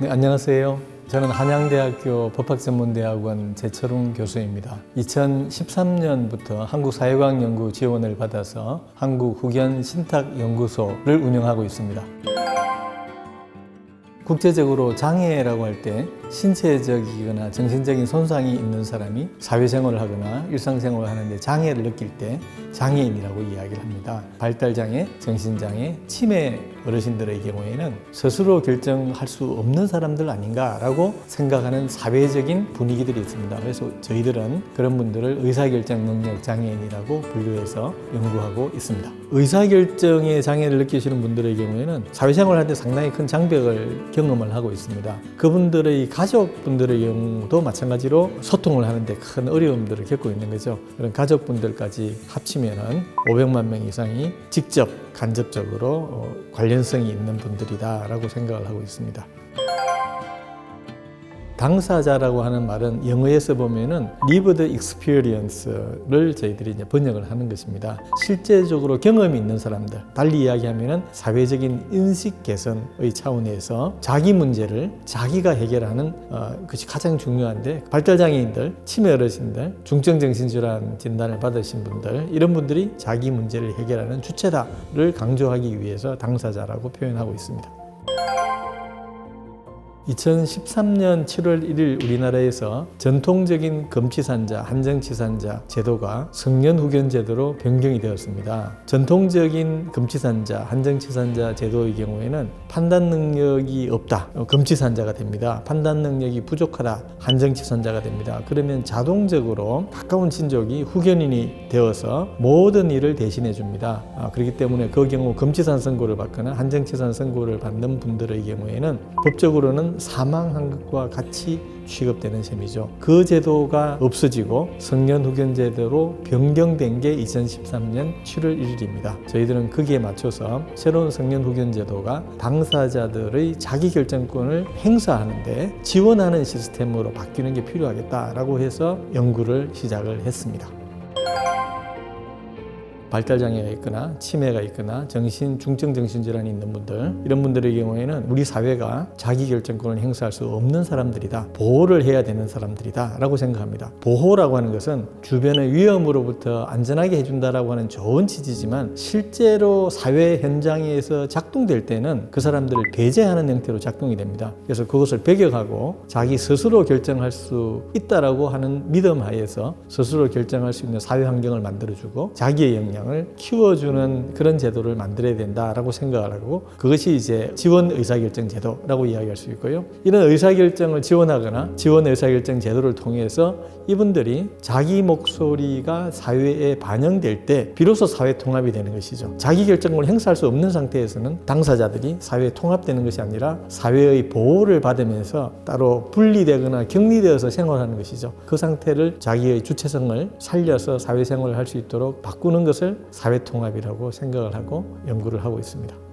네, 안녕하세요. 저는 한양대학교 법학전문대학원 재철웅 교수입니다. 2013년부터 한국사회과학연구 지원을 받아서 한국후견신탁연구소를 운영하고 있습니다. 국제적으로 장애라고 할 때 신체적이거나 정신적인 손상이 있는 사람이 사회생활을 하거나 일상생활을 하는데 장애를 느낄 때 장애인이라고 이야기를 합니다. 발달장애, 정신장애, 치매 어르신들의 경우에는 스스로 결정할 수 없는 사람들 아닌가라고 생각하는 사회적인 분위기들이 있습니다. 그래서 저희들은 그런 분들을 의사결정 능력 장애인이라고 분류해서 연구하고 있습니다. 의사결정의 장애를 느끼시는 분들의 경우에는 사회생활을 할때 상당히 큰 장벽을 경험을 하고 있습니다. 그분들의 가족분들의 경우도 마찬가지로 소통을 하는데 큰 어려움들을 겪고 있는 거죠. 그런 가족분들까지 합치면은 500만 명 이상이 직접 간접적으로 어, 관련성이 있는 분들이다라고 생각을 하고 있습니다. 당사자라고 하는 말은 영어에서 보면은 lived experience를 저희들이 이제 번역을 하는 것입니다. 실제적으로 경험이 있는 사람들, 달리 이야기하면은 사회적인 인식 개선의 차원에서 자기 문제를 자기가 해결하는 어, 것이 가장 중요한데 발달장애인들, 치매 어르신들, 중증 정신질환 진단을 받으신 분들 이런 분들이 자기 문제를 해결하는 주체다를 강조하기 위해서 당사자라고 표현하고 있습니다. 2013년 7월 1일 우리나라에서 전통적인 금치산자, 한정치산자 제도가 성년후견 제도로 변경이 되었습니다. 전통적인 금치산자, 한정치산자 제도의 경우에는 판단 능력이 없다. 어, 금치산자가 됩니다. 판단 능력이 부족하다. 한정치산자가 됩니다. 그러면 자동적으로 가까운 친족이 후견인이 되어서 모든 일을 대신해 줍니다. 아, 그렇기 때문에 그 경우 금치산 선고를 받거나 한정치산 선고를 받는 분들의 경우에는 법적으로는 사망한 것과 같이 취급되는 셈이죠. 그 제도가 없어지고 성년 후견 제도로 변경된 게 2013년 7월 1일입니다. 저희들은 거기에 맞춰서 새로운 성년 후견 제도가 당사자들의 자기 결정권을 행사하는데 지원하는 시스템으로 바뀌는 게 필요하겠다라고 해서 연구를 시작을 했습니다. 발달장애가 있거나 치매가 있거나 정신 중증 정신 질환이 있는 분들 이런 분들의 경우에는 우리 사회가 자기 결정권을 행사할 수 없는 사람들이다. 보호를 해야 되는 사람들이다라고 생각합니다. 보호라고 하는 것은 주변의 위험으로부터 안전하게 해준다라고 하는 좋은 취지지만 실제로 사회 현장에서 작동될 때는 그 사람들을 배제하는 형태로 작동이 됩니다. 그래서 그것을 배격하고 자기 스스로 결정할 수 있다라고 하는 믿음 하에서 스스로 결정할 수 있는 사회 환경을 만들어주고 자기의 역량 역량을 키워주는 그런 제도를 만들어야 된다라고 생각을 하고 그것이 이제 지원 의사결정 제도라고 이야기할 수 있고요. 이런 의사결정을 지원하거나 지원 의사결정 제도를 통해서 이분들이 자기 목소리가 사회에 반영될 때 비로소 사회 통합이 되는 것이죠. 자기 결정권을 행사할 수 없는 상태에서는 당사자들이 사회에 통합되는 것이 아니라 사회의 보호를 받으면서 따로 분리되거나 격리되어서 생활하는 것이죠. 그 상태를 자기의 주체성을 살려서 사회생활을 할 수 있도록 바꾸는 것을 사회통합이라고 생각을 하고 연구를 하고 있습니다.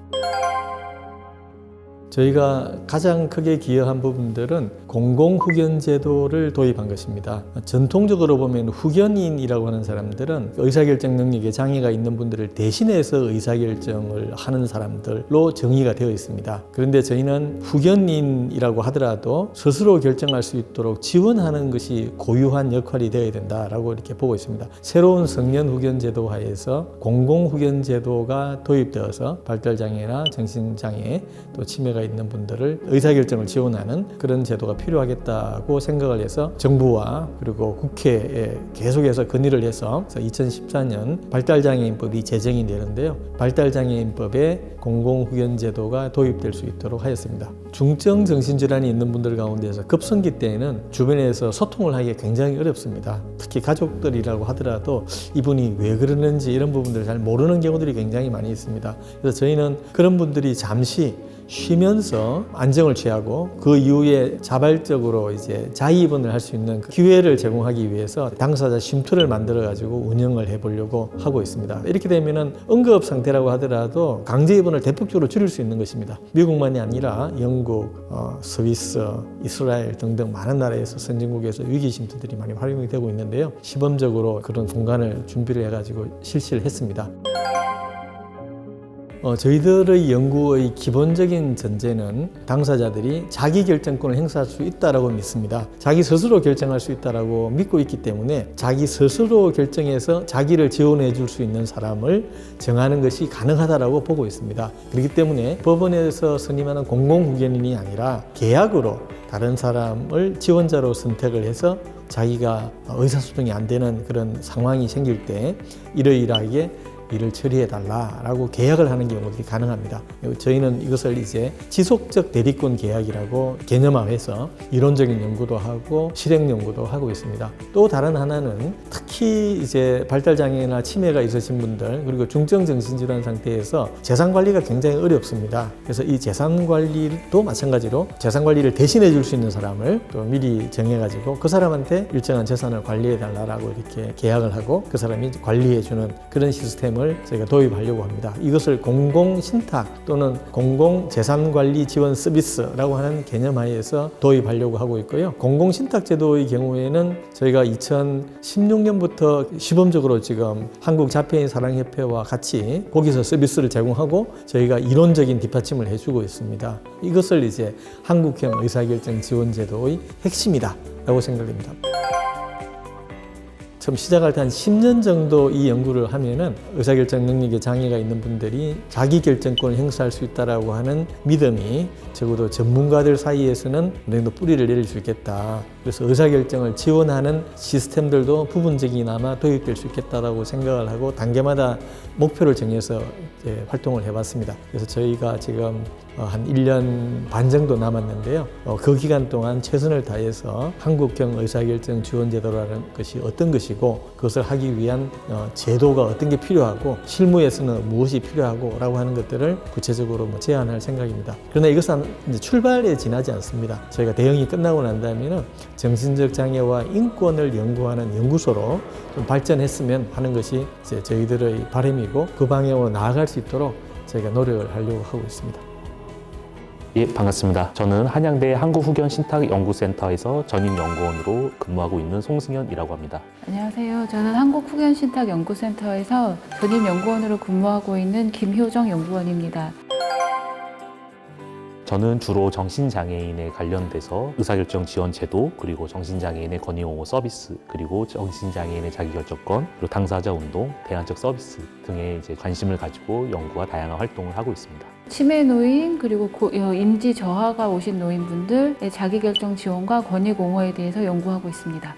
저희가 가장 크게 기여한 부분들은 공공후견 제도를 도입한 것입니다. 전통적으로 보면 후견인이라고 하는 사람들은 의사결정 능력에 장애가 있는 분들을 대신해서 의사결정을 하는 사람들로 정의가 되어 있습니다. 그런데 저희는 후견인이라고 하더라도 스스로 결정할 수 있도록 지원하는 것이 고유한 역할이 되어야 된다라고 이렇게 보고 있습니다. 새로운 성년 후견 제도 하에서 공공 후견 제도가 도입되어서 발달장애나 정신장애 또 치매가 있는 분들을 의사결정을 지원하는 그런 제도가 필요하겠다고 생각을 해서 정부와 그리고 국회에 계속해서 건의를 해서 2014년 발달장애인법이 제정이 되는데요. 발달장애인법에 공공후견 제도가 도입될 수 있도록 하였습니다. 중증 정신질환이 있는 분들 가운데서 급성기 때에는 주변에서 소통을 하기가 굉장히 어렵습니다. 특히 가족들이라고 하더라도 이분이 왜 그러는지 이런 부분들을 잘 모르는 경우들이 굉장히 많이 있습니다. 그래서 저희는 그런 분들이 잠시 쉬면서 안정을 취하고 그 이후에 자발적으로 이제 자의입원을 할 수 있는 그 기회를 제공하기 위해서 당사자 쉼터를 만들어 가지고 운영을 해보려고 하고 있습니다. 이렇게 되면은 응급 상태라고 하더라도 강제 입원을 대폭적으로 줄일 수 있는 것입니다. 미국만이 아니라 영국, 어, 스위스, 이스라엘 등등 많은 나라에서 선진국에서 위기 쉼터들이 많이 활용이 되고 있는데요. 시범적으로 그런 공간을 준비를 해가지고 실시를 했습니다. 어, 저희들의 연구의 기본적인 전제는 당사자들이 자기 결정권을 행사할 수 있다라고 믿습니다. 자기 스스로 결정할 수 있다라고 믿고 있기 때문에 자기 스스로 결정해서 자기를 지원해 줄 수 있는 사람을 정하는 것이 가능하다라고 보고 있습니다. 그렇기 때문에 법원에서 선임하는 공공후견인이 아니라 계약으로 다른 사람을 지원자로 선택을 해서 자기가 의사소통이 안 되는 그런 상황이 생길 때 이러이러하게 일을 처리해 달라라고 계약을 하는 경우들이 가능합니다. 저희는 이것을 이제 지속적 대리권 계약이라고 개념화해서 이론적인 연구도 하고 실행 연구도 하고 있습니다. 또 다른 하나는 특히 이제 발달 장애나 치매가 있으신 분들 그리고 중증 정신 질환 상태에서 재산 관리가 굉장히 어렵습니다. 그래서 이 재산 관리도 마찬가지로 재산 관리를 대신해 줄 수 있는 사람을 또 미리 정해 가지고 그 사람한테 일정한 재산을 관리해 달라고 이렇게 계약을 하고 그 사람이 관리해 주는 그런 시스템 을 저희가 도입하려고 합니다. 이것을 공공 신탁 또는 공공 재산 관리 지원 서비스라고 하는 개념 하에서 도입하려고 하고 있고요. 공공 신탁 제도의 경우에는 저희가 2016년부터 시범적으로 지금 한국 자폐인 사랑협회와 같이 거기서 서비스를 제공하고 저희가 이론적인 뒷받침을 해주고 있습니다. 이것을 이제 한국형 의사결정 지원 제도의 핵심이다라고 생각됩니다. 처음 시작할 때 한 10년 정도 이 연구를 하면은 의사결정 능력에 장애가 있는 분들이 자기 결정권을 행사할 수 있다라고 하는 믿음이 적어도 전문가들 사이에서는 어느 정도 뿌리를 내릴 수 있겠다. 그래서 의사결정을 지원하는 시스템들도 부분적이나마 도입될 수 있겠다라고 생각을 하고 단계마다 목표를 정해서 이제 활동을 해봤습니다. 그래서 저희가 지금 어, 한 1년 반 정도 남았는데요. 어, 그 기간 동안 최선을 다해서 한국형 의사결정 지원제도라는 것이 어떤 것이고 그것을 하기 위한 어, 제도가 어떤 게 필요하고 실무에서는 무엇이 필요하고 라고 하는 것들을 구체적으로 뭐 제안할 생각입니다. 그러나 이것은 이제 출발에 지나지 않습니다. 저희가 대응이 끝나고 난 다음에는 정신적 장애와 인권을 연구하는 연구소로 좀 발전했으면 하는 것이 이제 저희들의 바람이고 그 방향으로 나아갈 수 있도록 저희가 노력을 하려고 하고 있습니다. 예, 반갑습니다. 저는 한양대 한국후견신탁연구센터에서 전임연구원으로 근무하고 있는 송승현이라고 합니다. 안녕하세요. 저는 한국후견신탁연구센터에서 전임연구원으로 근무하고 있는 김효정 연구원입니다. 저는 주로 정신장애인에 관련돼서 의사결정 지원 제도, 그리고 정신장애인의 권위옹호 서비스, 그리고 정신장애인의 자기결정권, 그리고 당사자 운동, 대안적 서비스 등에 이제 관심을 가지고 연구와 다양한 활동을 하고 있습니다. 치매 노인 그리고 고- 어, 임지 저하가 오신 노인분들의 자기결정 지원과 권위 공호에 대해서 연구하고 있습니다.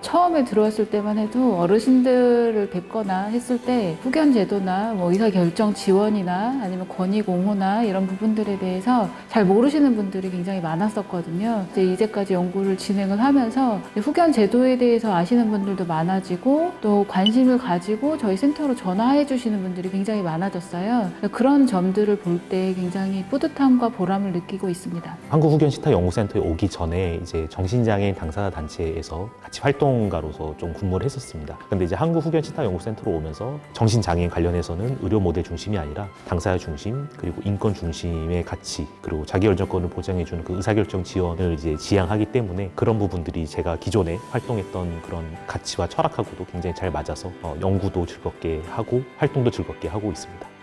처음에 들어왔을 때만 해도 어르신들을 뵙거나 했을 때 후견 제도나 뭐 의사 결정 지원이나 아니면 권위 공호나 이런 부분들에 대해서 잘 모르시는 분들이 굉장히 많았었거든요. 이제 이제까지 연구를 진행을 하면서 후견 제도에 대해서 아시는 분들도 많아지고 또 관심을 가지고 저희 센터로 전화해 주시는 분들이 굉장히 많아졌어요. 그런 점들을 볼 때 굉장히 뿌듯함과 보람을 느끼고 있습니다. 한국후견신탁연구센터에 오기 전에 이제 정신장애인 당사자 단체에서 같이 활동 가로서 좀 근무를 했었습니다. 근데 이제 한국 후견신탁연구센터로 오면서 정신장애인 관련해서는 의료 모델 중심이 아니라 당사자 중심 그리고 인권 중심의 가치 그리고 자기결정권을 보장해주는 그 의사결정 지원을 이제 지향하기 때문에 그런 부분들이 제가 기존에 활동했던 그런 가치와 철학하고도 굉장히 잘 맞아서 어, 연구도 즐겁게 하고 활동도 즐겁게 하고 있습니다.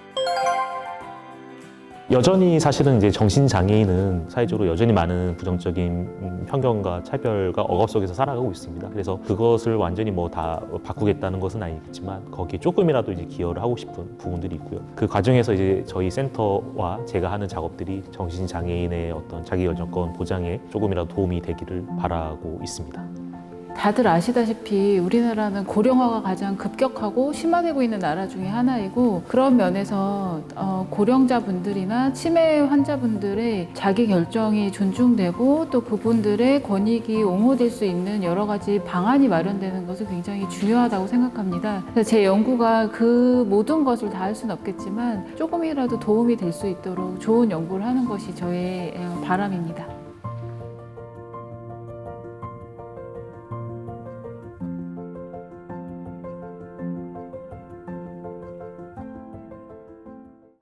여전히 사실은 이제 정신장애인은 사회적으로 여전히 많은 부정적인 음, 편견과 차별과 억압 속에서 살아가고 있습니다. 그래서 그것을 완전히 뭐 다 바꾸겠다는 것은 아니겠지만 거기에 조금이라도 이제 기여를 하고 싶은 부분들이 있고요. 그 과정에서 이제 저희 센터와 제가 하는 작업들이 정신장애인의 어떤 자기결정권 보장에 조금이라도 도움이 되기를 바라고 있습니다. 다들 아시다시피 우리나라는 고령화가 가장 급격하고 심화되고 있는 나라 중에 하나이고 그런 면에서 어, 고령자분들이나 치매 환자분들의 자기 결정이 존중되고 또 그분들의 권익이 옹호될 수 있는 여러 가지 방안이 마련되는 것은 굉장히 중요하다고 생각합니다. 제 연구가 그 모든 것을 다 할 수는 없겠지만 조금이라도 도움이 될 수 있도록 좋은 연구를 하는 것이 저의 어, 바람입니다.